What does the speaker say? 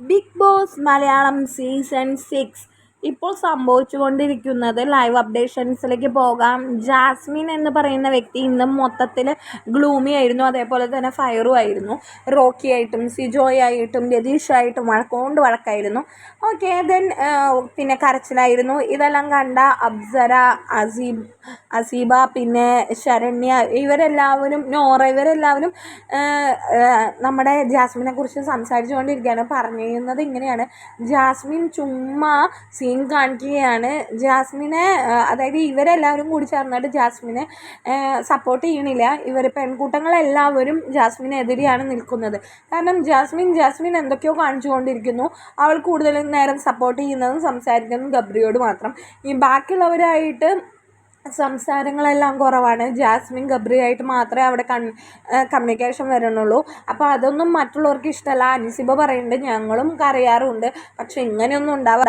Bigg Boss Malayalam season six ഇപ്പോൾ സംഭവിച്ചുകൊണ്ടിരിക്കുന്നത് live അപ്ഡേഷൻസിലേക്ക് പോകാം. ജാസ്മിൻ എന്ന് പറയുന്ന വ്യക്തി ഇന്ന് മൊത്തത്തിൽ ഗ്ലൂമി ആയിരുന്നു. അതേപോലെ തന്നെ ഫയറും ആയിരുന്നു. റോക്കി ആയിട്ടും സിജോയ് ആയിട്ടും രതീഷായിട്ടും വഴക്കോണ്ട് വഴക്കായിരുന്നു. ഓക്കെ ദെൻ പിന്നെ കരച്ചിലായിരുന്നു. ഇതെല്ലാം കണ്ട അബ്സര അസീബ് അസീബ പിന്നെ ശരണ്യ ഇവരെല്ലാവരും നോറ ഇവരെല്ലാവരും നമ്മുടെ ജാസ്മിനെ കുറിച്ച് സംസാരിച്ചുകൊണ്ടിരിക്കുകയാണ്. പറഞ്ഞിരുന്നത് ഇങ്ങനെയാണ്. ജാസ്മിൻ ചുമ്മാ സീൻ കാണിക്കുകയാണ്. ജാസ്മിനെ അതായത് ഇവരെല്ലാവരും കൂടി ചേർന്നിട്ട് ജാസ്മിനെ സപ്പോർട്ട് ചെയ്യണില്ല. ഇവർ പെൺകൂട്ടങ്ങളെല്ലാവരും ജാസ്മിനെതിരെയാണ് നിൽക്കുന്നത്. കാരണം ജാസ്മിൻ ജാസ്മിൻ എന്തൊക്കെയോ കാണിച്ചുകൊണ്ടിരിക്കുന്നു. അവൾ കൂടുതൽ നേരം സപ്പോർട്ട് ചെയ്യുന്നതും സംസാരിക്കുന്നതും ഗബ്രിയോട് മാത്രം. ഈ ബാക്കിയുള്ളവരായിട്ട് സംസാരങ്ങളെല്ലാം കുറവാണ്. ജാസ്മിൻ ഗബ്രിയായിട്ട് മാത്രമേ അവിടെ കൺ കമ്മ്യൂണിക്കേഷൻ വരണുള്ളൂ. അപ്പോൾ അതൊന്നും മറ്റുള്ളവർക്ക് ഇഷ്ടമല്ല. അനുസിബ പറയുന്നുണ്ട് ഞങ്ങളും കരയാറുണ്ട്. പക്ഷെ ഇങ്ങനെയൊന്നും ഉണ്ടാവാ